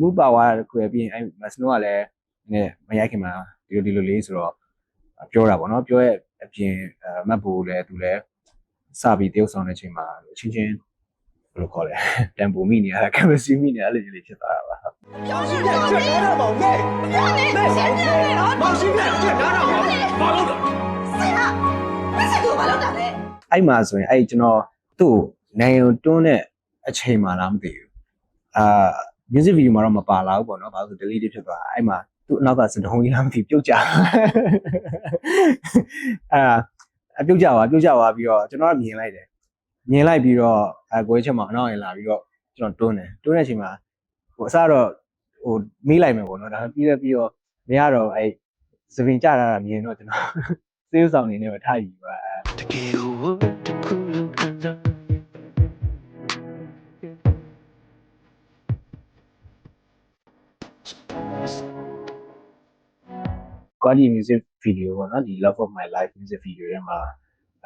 မှုပါဝါတခုပဲပြီးရင်အဲမစနိုးကလည်းနည်းမရိုက်ခင်မှာဒီလိုဒီလိုလေးဆိုတော့ပြောတာပေါ့နော်ပြောရဲ့အပြင်မတ်ဘူလည်းသူလည်းစပြီးတရုတ်ဆောင်တဲ့အချိန်မှာအချင်းချင်းဘယ်လိုခေါ်လဲတန်ပူမိနေရတာကမစီမိနေရလေလေးဖြစ်သွားတာပါပြောင်းရှိတဲ့ကျွတ်ရတာပေါ့ငယ်မရှင်းနေတော့မောင်ရှိတဲ့ကျွတ်ရတာပေါ့ဘာလို့လဲဆရာမစကူဘာလို့တာလဲအဲ့မှာဆိုရင်အဲ့ကျွန်တော်သူ့နိုင်ုံတွန်းတဲ့အချိန်မှလားမသိဘူးအာ music video မှာတော့မပါလာဘူးပေါ့နော်ဘာလို့လဲဆို delete ဖြစ်သွားတာအဲ့မှာသူ့အနောက်ကစတုံးကြီးလားမသိဘူးပြုတ်ကြအာအပြုတ်ကြသွားပြုတ်ကြသွားပြီးတော့ကျွန်တော်ကမြင်လိုက်တယ်မြင်လိုက်ပြီးတော့အကိုချက်မှာအနောက်ရင်လာပြီးတော့ကျွန်တော်တွန်းတယ်တွန်းတဲ့အချိန်မှာဟိုအစတော့ဟိုမေးလိုက်မယ်ပေါ့နော်ဒါပေမဲ့ပြီးတော့ပြီးတော့မရတော့အဲ့စပင်ကြတာမြင်တော့ကျွန်တော်စေးဥဆောင်နေနေပဲထားယူပါတကယ်ကို ကွာဒီ music video ပေါ့နော်ဒီ love of my life music video ထဲမှာ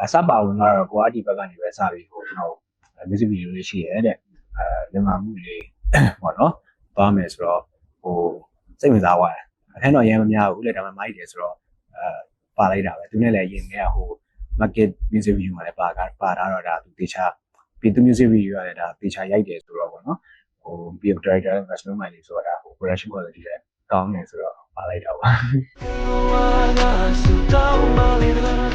အစပါဝင်တော့ကွာဒီဘက်ကနေပဲစပြီးဟိုကျွန်တော် music video လေးရှိရဲတဲ့အဲလင်မာမှုလေးပေါ့နော်သွားမယ်ဆိုတော့ဟိုစိတ်ဝင်စားသွားတယ်အခန်းတော့ရမ်းမများဘူးလေဒါမှမိုက်တယ်ဆိုတော့အဲပါလိုက်တာပဲသူနဲ့လည်းရင်ထဲကဟို market music video မှာလည်းပါကပါတာတော့ဒါသူတေချာပြည်သူ music video ရတယ်ဒါတေချာရိုက်တယ်ဆိုတော့ပေါ့နော်ဟို video director နဲ့ national mind လေးဆိုတော့ဒါဟို production quality လည်းကောင်းတယ်ဆိုတော့ပါ လိုက်တာပါဝါကဆူတောင်းမလေးလား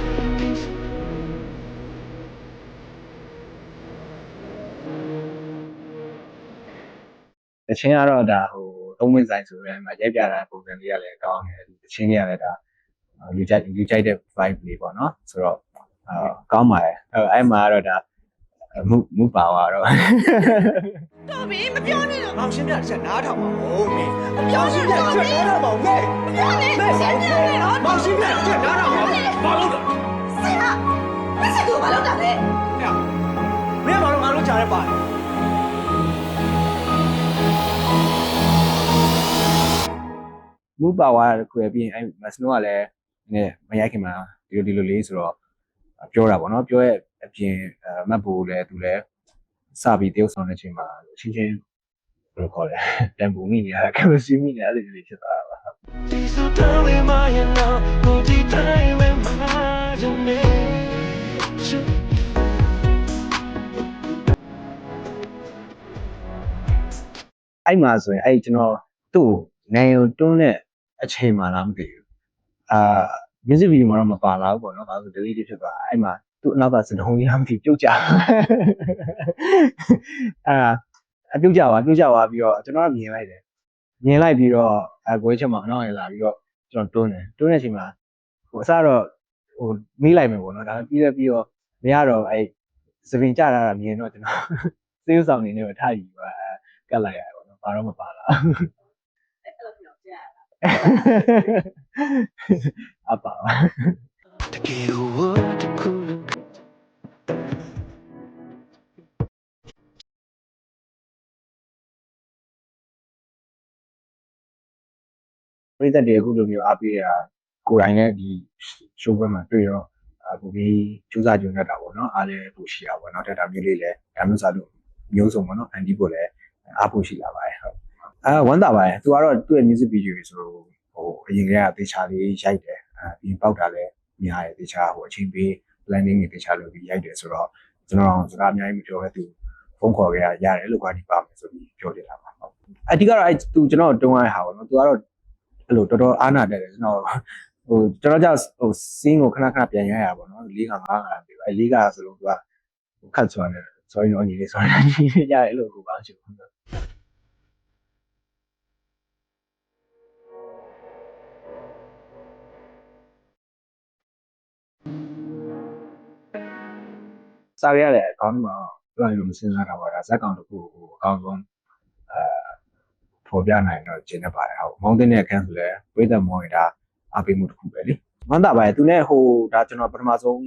တချင်းကတော့ဒါဟိုသုံးဝင်ဆိုင်ဆိုရင်မှာရိုက်ပြတာပုံစံလေးကလည်းကောင်းတယ်တချင်းကြီးကလည်းဒါလူကြိုက်လူကြိုက်တဲ့ vibe လေးပေါ့နော်ဆိုတော့အာကောင်းပါတယ်အဲအဲ့မှာကတော့ဒါ မူမူပါပါတော့တော်ပြီမပြောနဲ့တော့မောင်ရှင်းပြတစ်ချက်နားထောင်ပါဦးမေမောင်ရှင်းပြတစ်ချက်နားထောင်ပါဦးမေမပြောနဲ့မေရှင်းပြနဲ့တော့မောင်ရှင်းပြတစ်ချက်နားထောင်ပါဦးဘာလို့လဲဆရာမင်းတို့ဘာလုပ်တာလဲဟဲ့မင်းကဘာလို့ငါတို့ကြားရပါလဲမူပါဝါတခုရပြီးရင်အဲမစနိုးကလည်းနည်းမရိုက်ခင်မှာဒီလိုဒီလိုလေးဆိုတော့ပြောတာပေါ့နော်ပြောရဲ့ အပြင်မတ်ဘူလည်းသူလည်းစပြီးတယောက်ဆောင်တဲ့အချိန်မှာအချင်းချင်းဘယ်လိုခေါ်လဲတန်ပူမိနေရတာကမစီမိနေအဲ့လိုလေးဖြစ်သွားတာပါဒီစတောင်းလေးမရနော်ကိုဒီတိုင်းလေးမှာဂျနေအဲ့မှာဆိုရင်အဲ့ကျွန်တော်သူ့ကိုနိုင်ရုံတွန်းတဲ့အချိန်မှလားမသိဘူးအာ music video မှာတော့မပါလာဘူးပေါ့နော်ဘာလို့ delete ဖြစ်သွားအဲ့မှာ သူ့အနောက်ကစတုံးကြီးလားမသိဘူးပြုတ်ကြအာအပြုတ်ကြသွားပြုတ်ကြသွားပြီးတော့ကျွန်တော်ကမြင်လိုက်တယ်မြင်လိုက်ပြီးတော့အကိုချက်မှာအနောက်ရင်လာပြီးတော့ကျွန်တော်တွန်းတယ်တွန်းတဲ့အချိန်မှာဟိုအစတော့ဟိုမေးလိုက်မယ်ပေါ့နော်ဒါပေမဲ့ပြီးတော့ပြီးတော့မရတော့အဲ့စပင်ကြတာမြင်တော့ကျွန်တော်စေးဥဆောင်နေနေပဲထားယူပါကတ်လိုက်ရတယ်ပေါ့နော်ဘာတော့မပါလာအဲ့လိုပြောကြရအပါပါတကယ်ကို ပရိသတ်တွေအခုလိုမျိုးအားပေးတာကိုယ်တိုင်လည်းဒီ show ဘက်မှာတွေ့တော့အခုပြီးစူးစမ်းကြုံရတာပေါ့နော်အားလည်းပိုရှိတာပေါ့နော်တက်တာမျိုးလေးလည်းဒါမျိုးစားလို့မျိုးစုံပေါ့နော်အန်ဒီကိုလည်းအားပိုရှိလာပါတယ်ဟုတ်အာဝမ်းသာပါတယ်သူကတော့သူ့ရဲ့ music video တွေဆိုတော့ဟိုအရင်ကတည်းကသေချာလေးရိုက်တယ်အာပြီးပေါက်တာလည်းများတယ်သေချာဟိုအချိန်ပေး planning တွေသေချာလုပ်ပြီးရိုက်တယ်ဆိုတော့ကျွန်တော်စကားအများကြီးမပြောဘဲသူဖုန်းခေါ်ခဲ့ရရတယ်လို့ကွာဒီပါမယ်ဆိုပြီးပြောပြတာပါဟုတ်အဓိကတော့အဲသူကျွန်တော်တုံးရတဲ့ဟာပေါ့နော်သူကတော့ အဲ့လိုတော်တော်အားနာတယ်ကျွန်တော်ဟိုကျွန်တော်ကြောက်ဟိုစင်းကိုခဏခဏပြန်ရရပါတော့၄က၅ကပြီးအဲ၄ကဆိုလို့သူကခတ်သွားတယ် sorry တော့ညီလေး sorry ညီလေးရတယ်လို့ကိုပါချင်စားရတဲ့အကောင့်မှာပြောရင်လို့မစင်စားတာပါဒါဇက်ကောင်တစ်ခုကိုအကောင့်ဆုံးအဲ ဖော်ပြနိုင်တော့ကျင်းနေပါတယ်ဟုတ်မောင်းတဲ့အခန်းဆိုလဲဝိသက်မောင်းရတာအပေးမှုတစ်ခုပဲလေမန္တာပါရဲ့သူနဲ့ဟိုဒါကျွန်တော်ပထမဆုံး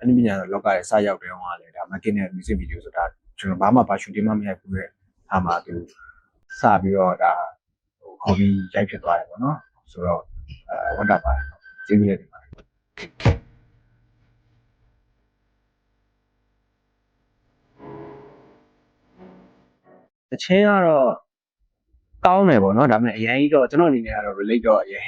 အနည်းပညာလောကရဲ့စရောက်တဲ့ဟောကလေဒါမကင်းတဲ့ music video ဆိုတာကျွန်တော်ဘာမှပါ shooting မှမရိုက်ဘူးတဲ့အားမှာသူစပြီးတော့ဒါဟို hobby ရိုက်ဖြစ်သွားတယ်ပေါ့နော်ဆိုတော့အဲဝတ်တာပါတယ်ကျေးဇူးတင်ပါတယ်တချင်းကတော့ ကောင်းတယ်ပေါ့နော်ဒါပေမဲ့အရင်ကြီးတော့ကျွန်တော်အနေနဲ့ကတော့ relate တော့အရင်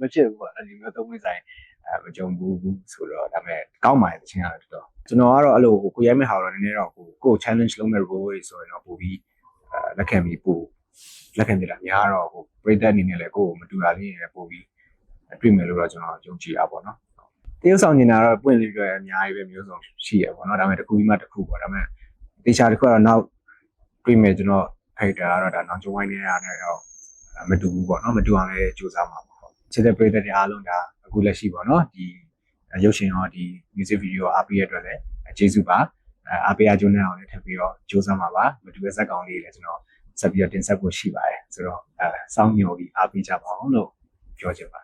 မဖြစ်ဘူးပေါ့အဲ့ဒီမျိုးသုံးမိဆိုင်အဲမကြုံဘူးဘူးဆိုတော့ဒါပေမဲ့ကောင်းပါတယ်တခြင်းကတော့တော်တော်ကျွန်တော်ကတော့အဲ့လိုကိုရိုက်မဲ့ဟာတော့နည်းနည်းတော့ကိုကို challenge လုပ်မဲ့ role တွေဆိုရင်တော့ပို့ပြီးအဲလက်ခံပြီးပို့လက်ခံပြတာများတော့ဟိုပရိသတ်အနေနဲ့လည်းကိုကိုမတူတာလေးတွေလည်းပို့ပြီးတွေ့မယ်လို့တော့ကျွန်တော်ယုံကြည်တာပေါ့နော်တရုပ်ဆောင်နေတာတော့ပွင့်ပြီးတော့အများကြီးပဲမျိုးစုံရှိရပေါ့နော်ဒါပေမဲ့တစ်ခုပြီးမှတစ်ခုပေါ့ဒါပေမဲ့တေချာတစ်ခုကတော့နောက်တွေ့မယ်ကျွန်တော် ခိုက်တာကတော့ဒါနောက်ကျဝိုင်းနေရတယ်တော့မတူဘူးပေါ့နော်မတူအောင်လည်းစူးစမ်းမှာပေါ့ချစ်တဲ့ပရိသတ်တွေအားလုံးဒါအခုလက်ရှိပေါ့နော်ဒီရုပ်ရှင်ရောဒီ music video အားပေးရတဲ့အတွက်လည်းကျေးဇူးပါအားပေးအကျိုးနဲ့အောင်လည်းထပ်ပြီးတော့စူးစမ်းမှာပါမတူတဲ့ဇက်ကောင်လေးလည်းကျွန်တော်ဆက်ပြီးတော့တင်ဆက်ဖို့ရှိပါတယ်ဆိုတော့အဲစောင်းညိုပြီးအားပေးကြပါအောင်လို့ပြောချင်ပါတယ်